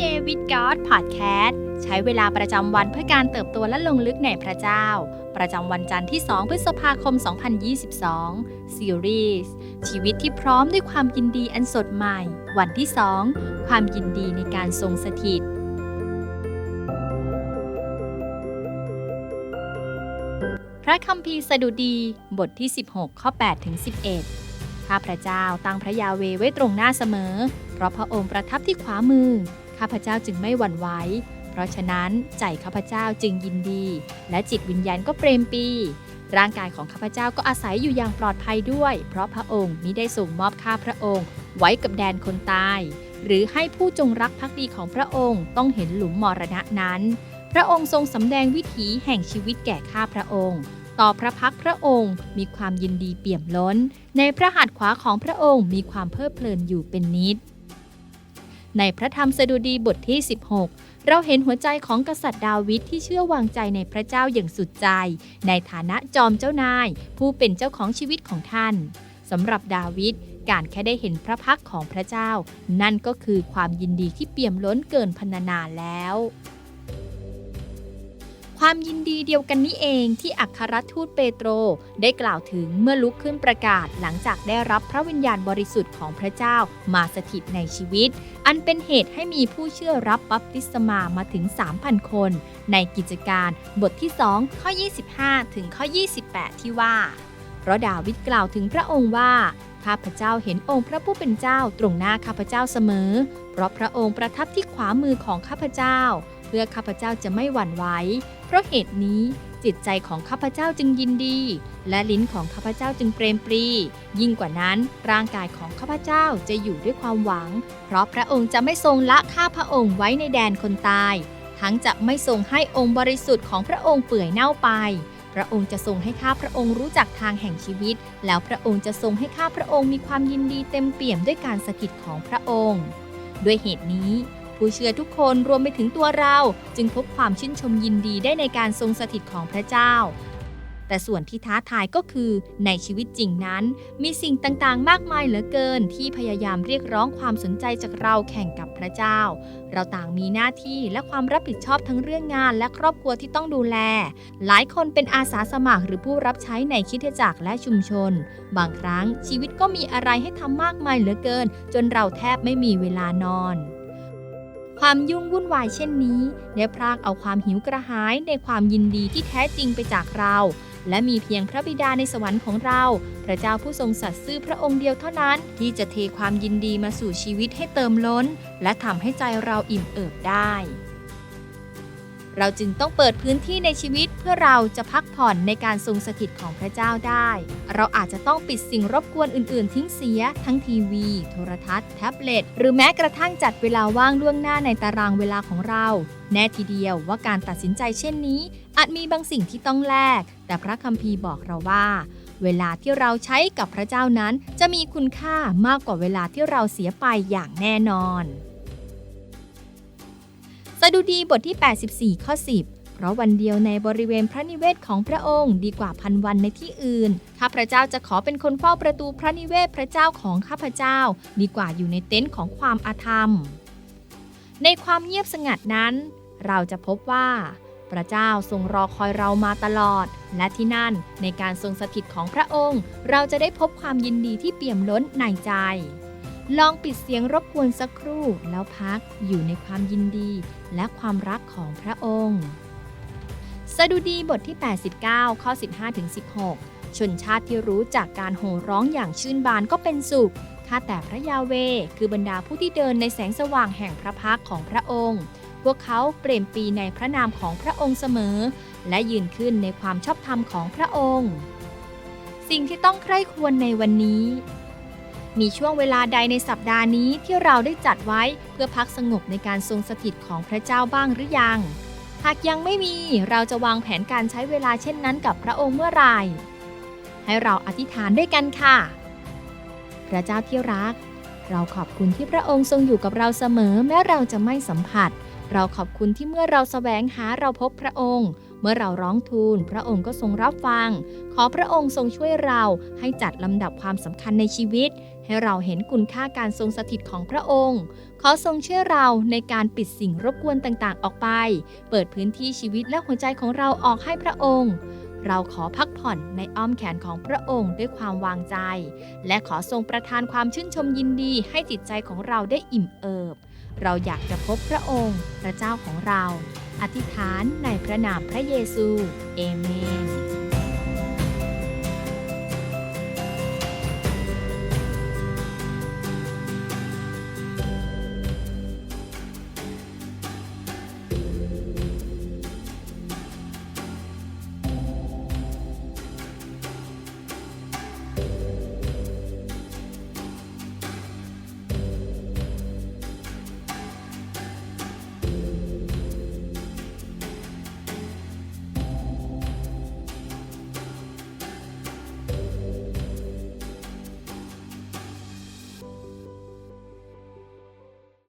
Day with God Podcast ใช้เวลาประจำวันเพื่อการเติบโตและลงลึกในพระเจ้า ประจำวันจันทร์ที่ 2 พฤษภาคม 2022 ซีรีส์ชีวิตที่พร้อมด้วยความยินดีอันสดใหม่ วันที่ 2 ความยินดีในการทรงสถิตพระคัมภีร์สดุดีบทที่ 16 ข้อ 8 ถึง 11 ข้าพระเจ้าตั้งพระยาเวไว้ตรงหน้าเสมอ เพราะพระองค์ประทับที่ขวามือ ข้าพเจ้าจึงไม่หวั่นไหว เพราะฉะนั้นใจข้าพเจ้าจึงยินดี และจิตวิญญาณก็เปรมปี ร่างกายของข้าพเจ้าก็อาศัยอยู่อย่างปลอดภัยด้วย เพราะพระองค์มิได้ส่งมอบข้าพระองค์ ไว้กับแดนคนตาย หรือให้ผู้จงรักภักดีของพระองค์ต้องเห็นหลุมมรณะนั้น พระองค์ทรงสำแดงวิถีแห่งชีวิตแก่ข้าพระองค์ ต่อพระพักพระองค์มีความยินดีเปี่ยมล้น ในพระหัตถ์ขวาของพระองค์มีความเพลิดเพลินอยู่เป็นนิด ในพระธรรมสดุดีบทที่ 16 เราเห็นหัวใจของกษัตริย์ดาวิดที่เชื่อวางใจในพระเจ้าอย่างสุดใจ ในฐานะจอมเจ้านาย ผู้เป็นเจ้าของชีวิตของท่านสำหรับดาวิดการแค่ได้เห็นพระพักของพระเจ้า นั่นก็คือความยินดีที่เปี่ยมล้นเกินพรรณนาแล้ว ความยินดีเดียวกันนี้เองที่อัครทูตเปโตรได้กล่าวถึงเมื่อลุกขึ้นประกาศหลังจากได้รับพระวิญญาณบริสุทธิ์ของพระเจ้ามาสถิตในชีวิต อันเป็นเหตุให้มีผู้เชื่อรับบัพติศมามาถึง 3,000 คน ในกิจการบทที่ 2 ข้อ 25 ถึงข้อ 28 ที่ว่า เพราะดาวิดกล่าวถึงพระองค์ว่าข้าพเจ้าเห็นองค์พระผู้เป็นเจ้าตรงหน้าข้าพเจ้าเสมอ เพราะพระองค์ประทับที่ขวามือของข้าพเจ้า พื่อข้าพเจ้าจะไม่หวั่นไหว เพราะเหตุนี้จิตใจของข้าพเจ้าจึงยินดี และลิ้นของข้าพเจ้าจึงเปรมปรี ยิ่งกว่านั้นร่างกายของข้าพเจ้าจะอยู่ด้วยความหวัง เพราะพระองค์จะไม่ทรงละข้าพระองค์ไว้ในแดนคนตาย ทั้งจะไม่ทรงให้องค์บริสุทธิ์ของพระองค์เปื่อยเน่าไป พระองค์จะทรงให้ข้าพระองค์รู้จักทางแห่งชีวิต แล้วพระองค์จะทรงให้ข้าพระองค์มีความยินดีเต็มเปี่ยมด้วยการสถิตของพระองค์ ด้วยเหตุนี้ ผู้เชื่อทุกคนรวมไปถึงตัวเรา จึงพบความชื่นชมยินดีได้ในการทรงสถิตของพระเจ้า แต่ส่วนที่ท้าทายก็คือ ในชีวิตจริงนั้น มีสิ่งต่างๆ มากมายเหลือเกิน ที่พยายามเรียกร้องความสนใจจากเราแข่งกับพระเจ้า เราต่างมีหน้าที่และความรับผิดชอบทั้งเรื่องงานและครอบครัวที่ต้องดูแล หลายคนเป็นอาสาสมัครหรือผู้รับใช้ในคิดจักรและชุมชน บางครั้งชีวิตก็มีอะไรให้ทำมากมายเหลือเกิน จนเราแทบไม่มีเวลานอน ความยุ่งวุ่นวายเช่นนี้ได้พรากเอาความหิวกระหายในความยินดีที่แท้จริงไปจากเรา และมีเพียงพระบิดาในสวรรค์ของเรา พระเจ้าผู้ทรงสัตย์ซื่อพระองค์เดียวเท่านั้น ที่จะเทความยินดีมาสู่ชีวิตให้เติมล้น และทำให้ใจเราอิ่มเอิบได้ เราจึงต้องเปิดพื้นที่ในชีวิตเพื่อเราจะพักผ่อนในการทรงสถิตของพระเจ้าได้ เราอาจจะต้องปิดสิ่งรบกวนอื่น ๆ ทิ้งเสีย ทั้งทีวี โทรทัศน์ แท็บเล็ต หรือแม้กระทั่งจัดเวลาว่างล่วงหน้าในตารางเวลาของเรา แน่ทีเดียวว่าการตัดสินใจเช่นนี้ อาจมีบางสิ่งที่ต้องแลก แต่พระคัมภีร์บอกเราว่า เวลาที่เราใช้กับพระเจ้านั้น จะมีคุณค่ามากกว่าเวลาที่เราเสียไปอย่างแน่นอน สดุดีบทที่ 84 ข้อ 10 เพราะวันเดียวในบริเวณพระนิเวศของพระองค์ดีกว่าพันวันในที่อื่น ข้าพระเจ้าจะขอเป็นคนเฝ้าประตูพระนิเวศพระเจ้าของข้าพเจ้า ดีกว่าอยู่ในเต็นท์ของความอาธรรม ในความเงียบสงัดนั้น เราจะพบว่า พระเจ้าทรงรอคอยเรามาตลอด และที่นั่นในการทรงสถิตของพระองค์ เราจะได้พบความยินดีที่เปี่ยมล้นในใจ ลองปิดเสียงรบกวนสักครู่แล้วพักอยู่ในความยินดีและความรักของพระองค์ สดุดีบทที่ 89 ข้อ 15-16 ชนชาติที่รู้จากการโห่ร้องอย่างชื่นบานก็เป็นสุข ข้าแต่พระยาเว คือบรรดาผู้ที่เดินในแสงสว่างแห่งพระพักของพระองค์ พวกเขาเปรมปีในพระนามของพระองค์เสมอ และยืนขึ้นในความชอบธรรมของพระองค์ สิ่งที่ต้องใคร่ควรในวันนี้ มีช่วงเวลาใดในสัปดาห์นี้ที่เราได้จัดไว้เพื่อพักสงบในการทรงสถิตของพระเจ้าบ้างหรือยัง หากยังไม่มีเราจะวางแผนการใช้เวลาเช่นนั้นกับพระองค์เมื่อไหร่ให้เราอธิษฐานด้วยกันค่ะ พระเจ้าที่รัก เราขอบคุณที่พระองค์ทรงอยู่กับเราเสมอแม้เราจะไม่สัมผัส เราขอบคุณที่เมื่อเราแสวงหาเราพบพระองค์ เมื่อเราร้องทูล พระองค์ก็ทรงรับฟัง ขอพระองค์ทรงช่วยเราให้จัดลำดับความสำคัญในชีวิต ให้เราเห็นคุณค่าการทรงสถิตของพระองค์ ขอทรงช่วยเราในการปิดสิ่งรบกวนต่างๆ ออกไป เปิดพื้นที่ชีวิตและหัวใจของเราออกให้พระองค์ เราขอพักผ่อนในอ้อมแขนของพระองค์ด้วยความวางใจ และขอทรงประทานความชื่นชมยินดีให้จิตใจของเราได้อิ่มเอิบ เราอยากจะพบพระองค์ พระเจ้าของเรา อธิษฐานในพระนามพระเยซู เอเมน